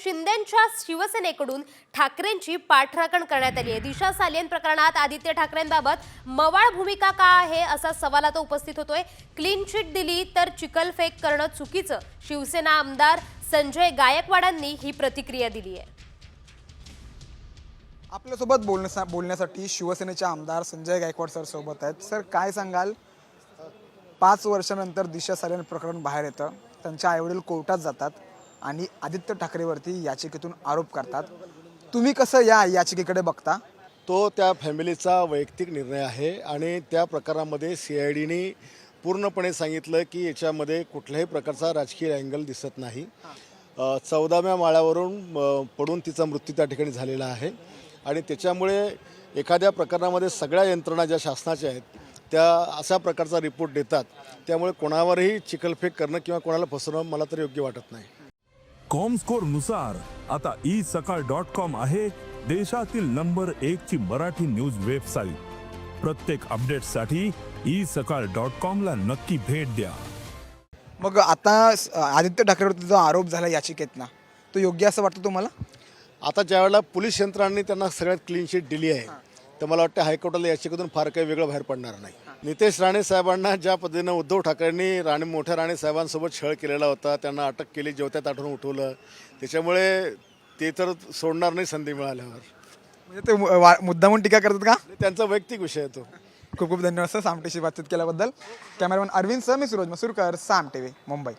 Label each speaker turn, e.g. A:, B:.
A: शिंदेच्या शिवसेनेकडून ठाकरेंची पाठराखण करण्यात आली आहे. दिशा सालियन प्रकरणात आदित्य ठाकरेंबाबत मवाळ भूमिका का आहे असा सवाल आता उपस्थित होतोय. क्लीन चिट दिली तर चिकलफेक करणं चुकीचं. शिवसेना आमदार संजय गायकवाडांनी ही प्रतिक्रिया दिली आहे.
B: आपल्यासोबत बोलण्या बोलण्यासाठी शिवसेनेचे आमदार संजय गायकवाड सर सोबत आहेत. सर काय सांगाल? पाच वर्षानंतर दिशा सालियन प्रकरण बाहेर येतं. त्यांच्या आईवडील कोर्टात जातात. आणि आदित्य ठाकरेवरती याचिकेतून आरोप करतात. तुम्ही कसं या याचिकेकडे बघता?
C: तो त्या फॅमिलीचा वैयक्तिक निर्णय आहे आणि त्या प्रकारामध्ये सी आय डीने पूर्णपणे सांगितलं की याच्यामध्ये कुठल्याही प्रकारचा राजकीय अँगल दिसत नाही. चौदाव्या माळ्यावरून पडून तिचा मृत्यू त्या ठिकाणी झालेला आहे. आणि त्याच्यामुळे एखाद्या प्रकरणामध्ये सगळ्या यंत्रणा ज्या शासनाच्या आहेत त्या अशा प्रकारचा रिपोर्ट देतात. त्यामुळे कोणावरही चिखलफेक करणं किंवा कोणाला फसवणं मला तर योग्य वाटत नाही.
D: कॉमस्कोरनुसार. आता ई सकाळ डॉट कॉम आहे देशातील नंबर एक ची मराठी न्यूज वेबसाईट प्रत्येक अपडेटसाठी ई सकाळ डॉट कॉम ला नक्की भेट द्या.
B: मग आता आदित्य ठाकरेवरती जो आरोप झाला याचिकेतनं तो योग्य असं वाटतं तुम्हाला?
C: आता ज्यावेळेला पोलीस यंत्रणांनी त्यांना सगळ्यात क्लीन शीट दिली आहे तर मला वाटतं हायकोर्टाला याचिकेतून फार काही वेगळं बाहेर पडणार नाही. नितेश राणे साहेबांना ज्या पद्धतीनं उद्धव ठाकरेंनी राणे मोठ्या राणे साहेबांसोबत छळ केलेला होता त्यांना अटक केली जेवत्यात आठवून उठवलं. त्याच्यामुळे ते तर सोडणार नाही संधी मिळाल्यावर.
B: म्हणजे ते मु- वा- मुद्दामून टीका करतात का?
C: त्यांचा वैयक्तिक विषय आहे तो.
B: खूप खूप धन्यवाद सर. साम टीशी बातचीत केल्याबद्दल. कॅमेरामॅन अरविंद सर मी सुरज मसूरकर साम टी व्ही मुंबई.